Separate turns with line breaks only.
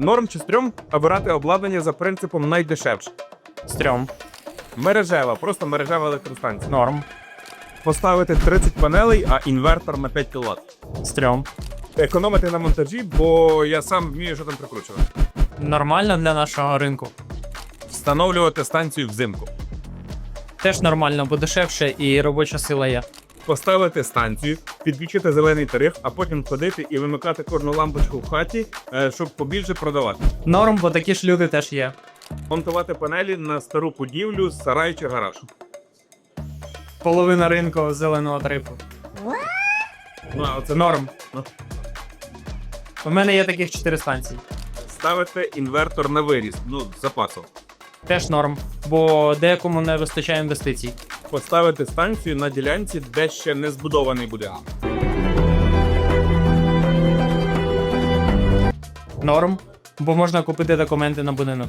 Норм чи стрьом обирати обладнання за принципом найдешевше.
Стрьом.
Мережева, просто мережева електростанція.
Норм.
Поставити 30 панелей, а інвертор на 5 кВт.
Стрьом.
Економити на монтажі, бо я сам вмію, що там прикручувати.
Нормально для нашого ринку.
Встановлювати станцію взимку.
Теж нормально, бо дешевше і робоча сила є.
Поставити станцію, підключити зелений тариф, а потім ходити і вимикати кожну лампочку в хаті, е, щоб побільше продавати.
Норм, бо такі ж люди теж є.
Монтувати панелі на стару будівлю, сарай чи гараж.
Половина ринку зеленого тарифу.
Ну, а оце
Норм.
Ну.
У мене є таких 4 станції.
ставити інвертор на виріс, ну, запасом.
Теж норм, бо декому не вистачає інвестицій.
Поставити станцію на ділянці, де ще не збудований будинок.
Норм, бо можна купити документи на будинок.